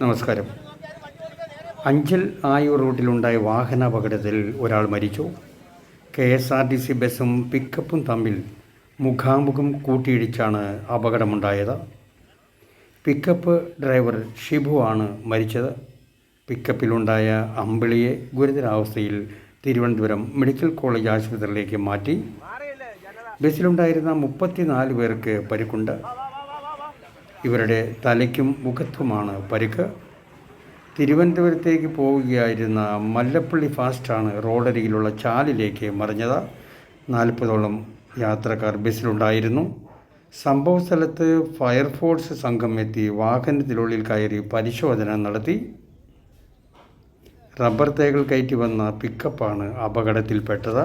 നമസ്കാരം. അഞ്ചൽ ആയൂർ റൂട്ടിലുണ്ടായ വാഹനാപകടത്തിൽ ഒരാൾ മരിച്ചു. K S R T C ബസ്സും പിക്കപ്പും തമ്മിൽ മുഖാമുഖം കൂട്ടിയിടിച്ചാണ് അപകടമുണ്ടായത്. പിക്കപ്പ് ഡ്രൈവർ ഷിബു ആണ് മരിച്ചത്. പിക്കപ്പിലുണ്ടായ അമ്പിളിയെ ഗുരുതരാവസ്ഥയിൽ തിരുവനന്തപുരം മെഡിക്കൽ കോളേജ് ആശുപത്രിയിലേക്ക് മാറ്റി. ബസ്സിലുണ്ടായിരുന്ന മുപ്പത്തിനാല് പേർക്ക് പരിക്കുണ്ട്. ഇവരുടെ തലയ്ക്കും മുഖത്തുമാണ് പരിക്ക്. തിരുവനന്തപുരത്തേക്ക് പോവുകയായിരുന്ന മല്ലപ്പള്ളി ഫാസ്റ്റാണ് റോഡരികിലുള്ള ചാലിലേക്ക് മറിഞ്ഞത്. നാൽപ്പതോളം യാത്രക്കാർ ബസ്സിലുണ്ടായിരുന്നു. സംഭവ സ്ഥലത്ത് ഫയർഫോഴ്സ് സംഘം എത്തി വാഹനത്തിനുള്ളിൽ കയറി പരിശോധന നടത്തി. റബ്ബർ തേകൾ കയറ്റി വന്ന പിക്കപ്പാണ് അപകടത്തിൽപ്പെട്ടത്.